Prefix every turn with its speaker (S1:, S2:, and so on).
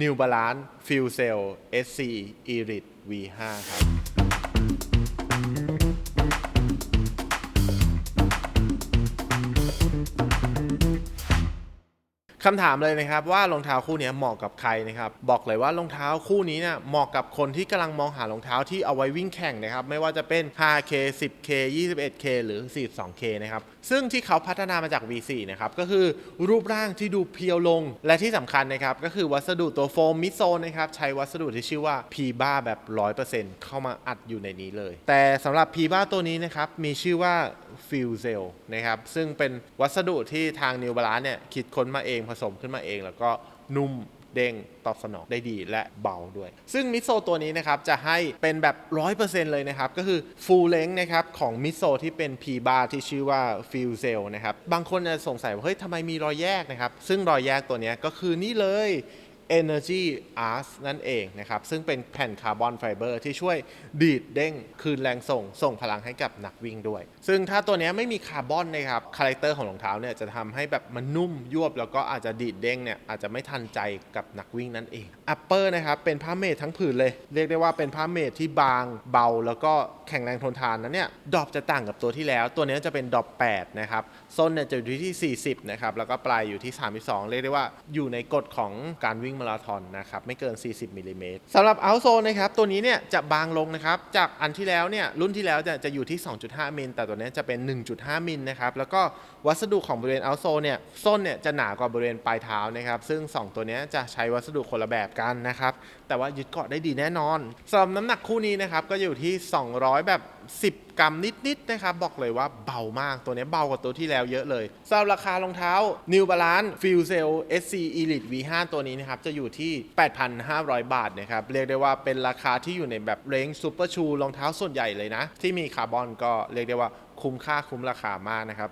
S1: New Balance Fuel Cell SC Elite V5 ครับ คำถามเลยนะครับว่ารองเท้าคู่นี้เหมาะกับใครนะครับบอกเลยว่ารองเท้าคู่นี้เนี่ยเหมาะกับคนที่กำลังมองหารองเท้าที่เอาไว้วิ่งแข่งนะครับไม่ว่าจะเป็น 5K 10K 21K หรือ 42K นะครับซึ่งที่เขาพัฒนามาจาก V4 นะครับก็คือรูปร่างที่ดูเพียวลง และที่สำคัญนะครับก็คือวัสดุตัวโฟมมิโซนนะครับใช้วัสดุที่ชื่อว่า p b a แบบ 100%เข้ามาอัดอยู่ในนี้เลย แต่สำหรับ p b a ตัวนี้นะครับมีชื่อว่า f u s e l นะครับซึ่งเป็นวัสดุที่ทาง New Balance เนี่ยคิดค้นมาเองผสมขึ้นมาเอง แล้วก็นุ่มเด้งตอบสนองได้ดีและเบาด้วย ซึ่งมิโซตัวนี้นะครับ จะให้เป็นแบบ 100%เลยนะครับ ก็คือ full length นะครับ ของมิโซที่เป็น P bar ที่ชื่อว่า f u s e l นะครับ บางคนจะสงสัยว่า เฮ้ยทำไมมีรอยแยกนะครับ ซึ่งรอยแยกตัวนี้ก็คือนี่เลย Energy Arc นั่นเองนะครับ ซึ่งเป็นแผ่นคาร์บอนไฟเบอร์ที่ช่วยดีดเด้งคืนแรงส่ง ส่งพลังให้กับนักวิ่งด้วย ซึ่งถ้าตัวนี้ไม่มีคาร์บอนนะครับ คาแรคเตอร์ของรองเท้าเนี่ยจะทำให้แบบมันนุ่มยวบ แล้วก็อาจจะดีดเด้งเนี่ยอาจจะไม่ทันใจกับนักวิ่งนั่นเองอัปเปอร์นะครับเป็นผ้าเมดทั้งผืนเลย เรียกได้ว่าเป็นผ้าเมดที่บางเบา แล้วก็แข็งแรงทนทานนะเนี่ยดอปจะต่างกับตัวที่แล้ว ตัวนี้จะเป็นดอป8นะครับส้นเนี่ยจะอยู่ที่ 40นะครับแล้วก็ปลายอยู่ที่ 32 เรียกได้ว่าอยู่ในกฎของการวิ่งมาราธอนนะครับไม่เกิน 40มิลลิเมตรสำหรับเอาโซนะครับตัวนี้เนี่ยจะบางลงนะครับจากอันที่แล้วเนี่ยรุ่นที่แล้วจะอยู่ที่ 2.5 มิลแต่ตัวนี้จะเป็น 1.5 มิลนะครับแล้วก็วัสดุของบริเวณเอาโซเนี่ยส้นเนี่ยจะหนากว่าบริเวณปลายเท้านะครับซึ่ง 2 ตัวนี้จะใช้วัสดุคนละแบบกันนะครับแต่ว่ายึดเกาะได้ดีแน่นอนสำหรับน้ำหนักคู่นี้นะครับก็อยู่ที่ 200 แบบ 10 กรัมนิด ๆ นะครับ บอกเลยว่าเบามากตัวนี้เบากว่าตัวที่แล้วเยอะเลยสำหรับราคารองเท้า New Balance Fuel Cell SC Elite V5 ตัวนี้นะครับ จะอยู่ที่ 8,500 บาทนะครับ เรียกได้ว่าเป็นราคาที่อยู่ในแบบเรนจ์ซูเปอร์ชูรองเท้าส่วนใหญ่เลยนะ ที่มีคาร์บอนก็เรียกได้ว่าคุ้มค่าคุ้มราคามากนะครับ